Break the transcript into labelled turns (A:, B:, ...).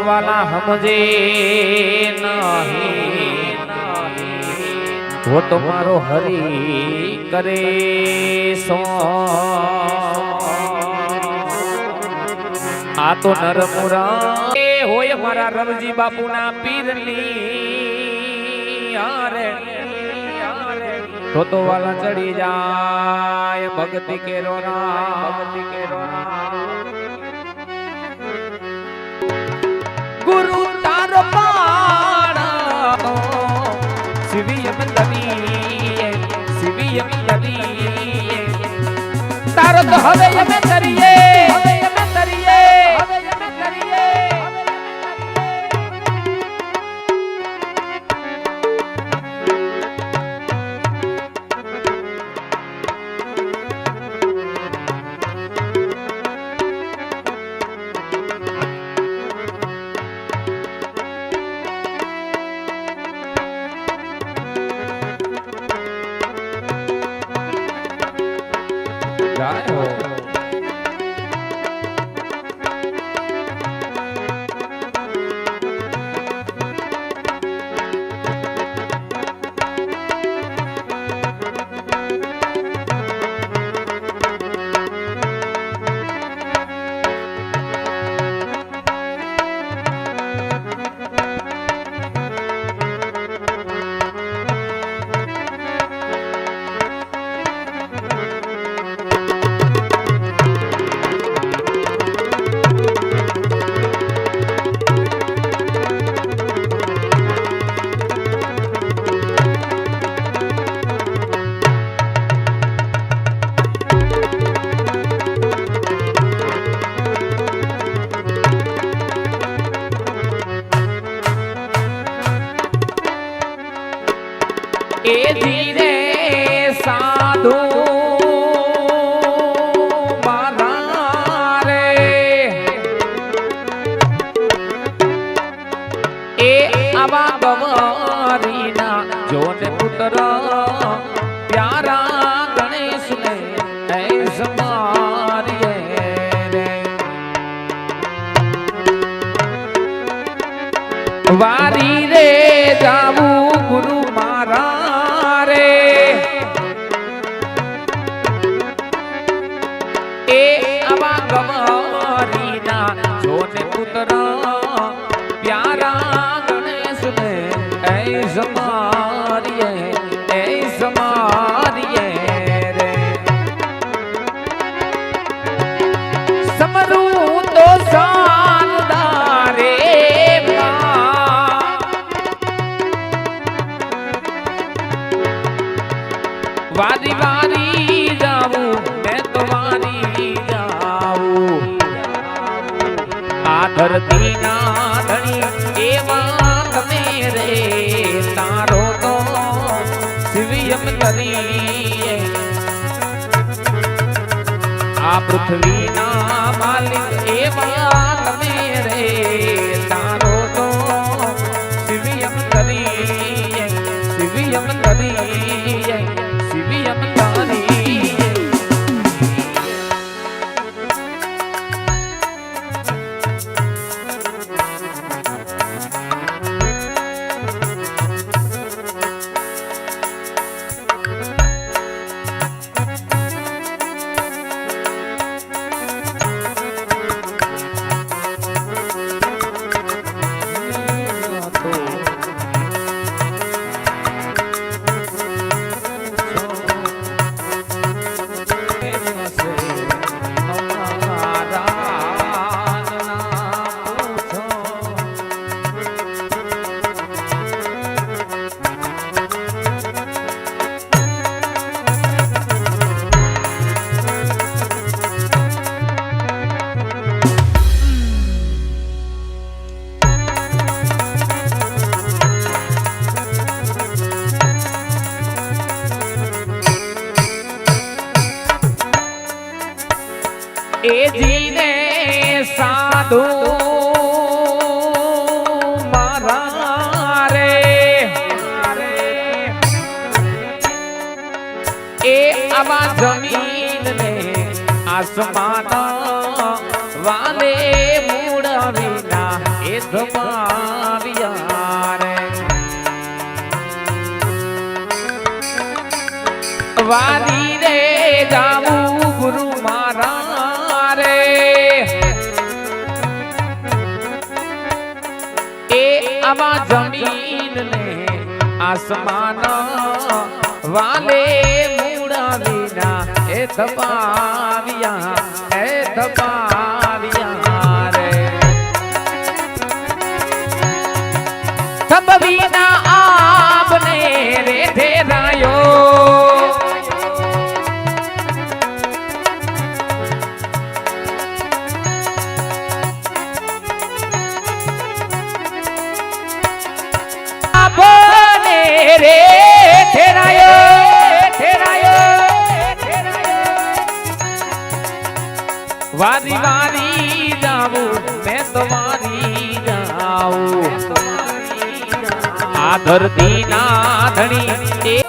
A: વાલા સમજે નહીં. હો તો મારો હરી કરે સો. આ તો નરમુરા હોય મારા રવજી બાપુના પીરની આરે. તો વાલા ચડી જાય, ભક્તિ કેરો ભક્તિ કેરો શિવિયમ લવીએ શિવિયમ લવીએ તારો તો હવે અમે કરીએ જાય હો પુત્ર પ્યારા ગણેશને વારી રે જાવું ગુરુ મારા રે એ આવા ગવારીના જોને પુત્ર સમરું તો શાનદારે. વારી વારી મેં તો વારી જાવું આ ધરતીના રે તારો તો શિવિયમ તરીએ આ પૃથ્વીના માલિક એવા સાધુ મારા રે. એ આવા જમીન ને આસમાન વાલે મૂળ વિના એ ધમાવ્યા રે. વારી આસમાન વાલે મૂળા વિના એ દબાવ્યા એ દબાવ્યા રે સબ વિના વારી વારી જાવું મેં તો વારી જાવું આ ધરતી ના ધણી